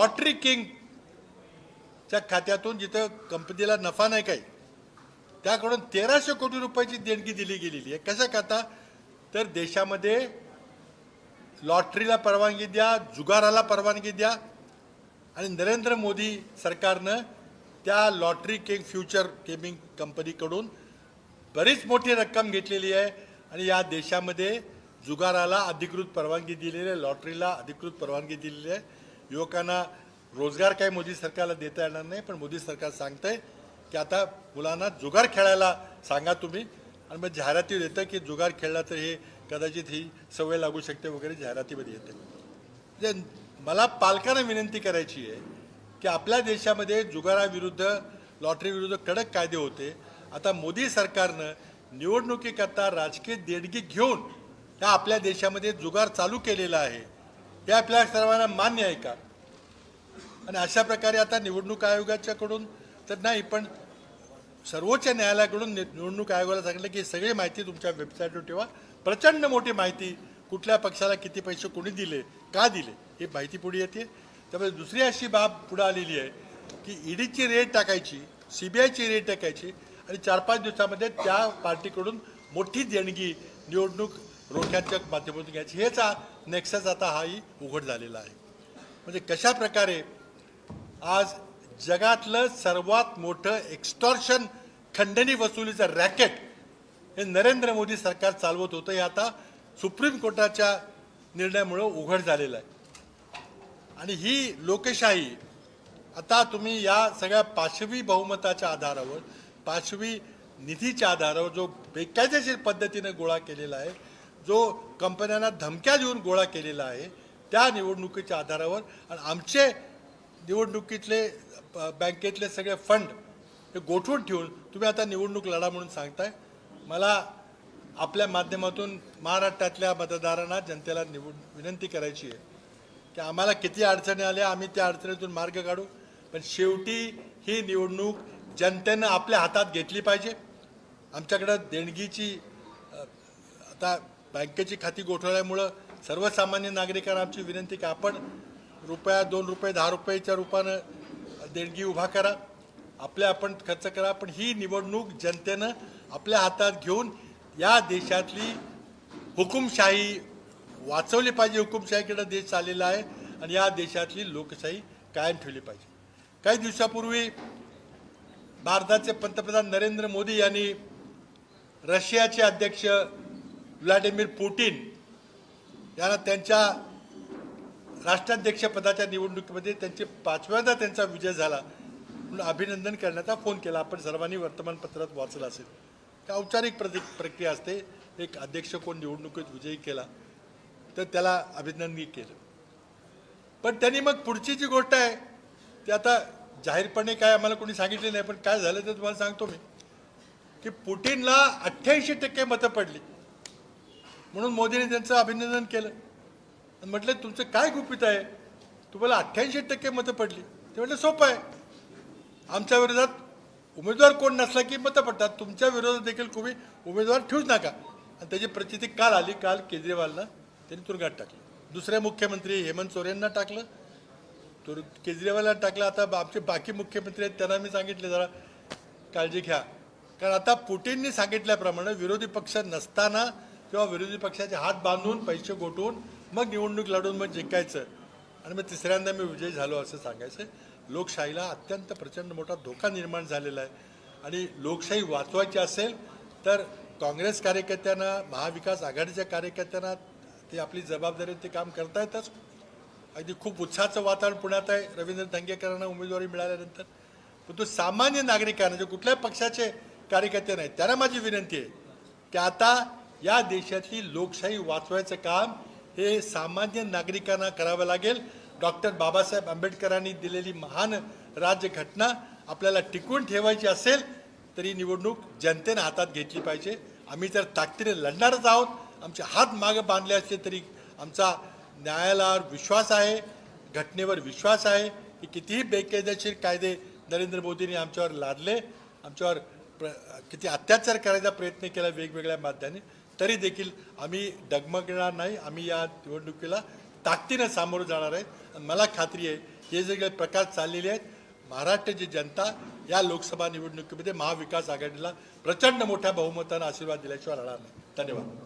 Lottery किंगच्या खात्यातून जिथं कंपनीला नफा नाही काही त्याकडून तेराशे कोटी रुपयाची देणगी दिली गेलेली आहे. कशा खाता तर देशामध्ये लॉटरीला परवानगी द्या जुगाराला परवानगी द्या आणि नरेंद्र मोदी सरकारनं त्या लॉटरी किंग फ्युचर गेमिंग कंपनीकडून बरीच मोठी रक्कम घेतलेली आहे. आणि या देशामध्ये जुगाराला अधिकृत परवानगी दिलेली आहे लॉटरीला अधिकृत परवानगी दिलेली आहे. युवकांना रोजगार काही मोदी सरकारला देता येणार नाही पण मोदी सरकार सांगतंय की आता मुलांना जुगार खेळायला सांगा तुम्ही. आणि मग जाहिराती देतं की जुगार खेळला तर हे कदाचित ही सवय लागू शकते वगैरे जाहिरातीमध्ये येते. म्हणजे मला पालकांना विनंती करायची आहे की आपल्या देशामध्ये जुगाराविरुद्ध लॉटरीविरुद्ध कडक कायदे होते. आता मोदी सरकारनं निवडणुकीकरता राजकीय देणगी घेऊन ह्या आपल्या देशामध्ये जुगार चालू केलेला आहे. हे आपल्या सर्वांना मान्य आहे का? आणि अशा प्रकारे आता निवडणूक आयोगाच्याकडून तर नाही पण सर्वोच्च न्यायालयाकडून निवडणूक आयोगाला सांगितलं की सगळी माहिती तुमच्या वेबसाईटवर ठेवा. प्रचंड मोठी माहिती कुठल्या पक्षाला किती पैसे कोणी दिले का दिले हे माहिती पुढे येते. त्यामुळे दुसरी अशी बाब पुढे आलेली आहे की ईडीची रेट टाकायची सी बी आयची रेट टाकायची आणि चार पाच दिवसामध्ये त्या पार्टीकडून मोठी देणगी निवडणूक रोख्याच्या माध्यमातून घ्यायची. हेच हा नेक्सस आता हाही उघड झालेला आहे. म्हणजे कशा प्रकारे आज जगातलं सर्वात मोठं एक्स्टॉर्शन खंडणी वसुलीचं रॅकेट हे नरेंद्र मोदी सरकार चालवत होतं हे आता सुप्रीम कोर्टाच्या निर्णयामुळं उघड झालेलं आहे. आणि ही लोकशाही आता तुम्ही या सगळ्या पाशवी बहुमताच्या आधारावर पाशवी निधीच्या आधारावर जो बेकायदेशीर पद्धतीने गोळा केलेला आहे जो कंपन्यांना धमक्या देऊन गोळा केलेला आहे त्या निवडणुकीच्या आधारावर आणि आमचे निवडणुकीतले ब- बँकेतले सगळे फंड हे गोठवून ठेवून तुम्ही आता निवडणूक लढा म्हणून सांगताय. मला आपल्या माध्यमातून महाराष्ट्रातल्या मतदारांना जनतेला निवड विनंती करायची आहे की आम्हाला किती अडचणी आल्या आम्ही त्या अडचणीतून मार्ग काढू. पण शेवटी ही निवडणूक जनतेनं आपल्या हातात घेतली पाहिजे. आमच्याकडं देणगीची आता बँकेची खाती गोठवल्यामुळं सर्वसामान्य नागरिकांना आमची विनंती की आपण रुपया दोन रुपये दहा रुपयाच्या रूपानं देणगी उभा करा. आपल्या आपण खर्च करा. पण ही निवडणूक जनतेनं आपल्या हातात घेऊन या देशातली हुकुमशाही वाचवली पाहिजे. हुकुमशाहीकडे देश चाललेला आहे आणि या देशातली लोकशाही कायम ठेवली पाहिजे. काही दिवसापूर्वी भारताचे पंतप्रधान नरेंद्र मोदी यांनी रशियाचे अध्यक्ष व्लादिमीर पुटिन यांना त्यांच्या राष्ट्राध्यक्षपदाच्या निवडणुकीमध्ये त्यांचे पाचव्यांदा त्यांचा विजय झाला म्हणून अभिनंदन करण्याचा फोन केला. आपण सर्वांनी वर्तमानपत्रात वाचलं असेल. का औपचारिक प्रति प्रक्रिया असते. एक अध्यक्ष कोण निवडणुकीत विजयी केला तर त्याला अभिनंदन केलं. पण त्यांनी मग पुढची जी गोष्ट आहे ती आता जाहीरपणे काय आम्हाला कोणी सांगितले नाही पण काय झालं ते तुम्हाला सांगतो मी. की पुटिनला अठ्ठ्याऐंशी टक्के मतं पडली. म्हणून मोदींनी त्यांचं अभिनंदन केलं. आणि म्हटलं तुमचं काय गुपित आहे? तुम्हाला अठ्ठ्याऐंशी टक्के मतं पडली. ते म्हटलं सोपं आहे. आमच्या विरोधात उमेदवार कोण नसला की मतं पडतात. तुमच्या विरोधात देखील कोणी उमेदवार ठेवूच नका. आणि त्याची प्रचिती काल आली. काल केजरीवालनं त्यांनी तुरुंगात टाकलं. दुसरे मुख्यमंत्री हेमंत सोरेनना टाकलं. तुर केजरीवालला टाकलं. आता आमचे बाकी मुख्यमंत्री आहेत त्यांना मी सांगितले जरा काळजी घ्या. कारण आता पुटींनी सांगितल्याप्रमाणे विरोधी पक्ष नसताना किंवा विरोधी पक्षाचे हात बांधून पैसे गोठवून मग निवडणूक लढून मग जिंकायचं. आणि मग तिसऱ्यांदा मी विजयी झालो असं सांगायचं लोकशाहीला अत्यंत प्रचंड मोठा धोका निर्माण झालेला आहे. आणि लोकशाही वाचवायची असेल तर काँग्रेस कार्यकर्त्यांना महाविकास आघाडीच्या कार्यकर्त्यांना ते आपली जबाबदारी ते काम करतायतच. अगदी खूप उत्साहाचं वातावरण पुण्यात आहे. रवींद्र धंगेकरांना उमेदवारी मिळाल्यानंतर. परंतु सामान्य नागरिकांना जे कुठल्याही पक्षाचे कार्यकर्ते नाहीत त्यांना माझी विनंती आहे की आता या देशातली लोकशाही वाचवायचं काम हे सामान्य नागरिकांना करावं लागेल. डॉक्टर बाबासाहेब आंबेडकरांनी दिलेली महान राज्यघटना आपल्याला टिकवून ठेवायची असेल तर ही निवडणूक जनतेनं हातात घेतली पाहिजे. आम्ही तर ताकदीने लढणारच आहोत आमचे हात मागं बांधले असले तरी आमचा न्यायालयावर विश्वास आहे घटनेवर विश्वास आहे. की कितीही बेकायदेशीर कायदे नरेंद्र मोदींनी आमच्यावर लादले आमच्यावर प्र किती अत्याचार करायचा प्रयत्न केला वेगवेगळ्या माध्यमाने तरी देखील आम्ही डगमगणार नाही. आम्ही या निवडणुकीला ताकदीनं सामोरं जाणार आहे. मला खात्री आहे हे जे काही प्रकार चाललेले आहेत महाराष्ट्राची जनता या लोकसभा निवडणुकीमध्ये महाविकास आघाडीला प्रचंड मोठ्या बहुमतानं आशीर्वाद दिल्याशिवाय राहणार नाही. धन्यवाद.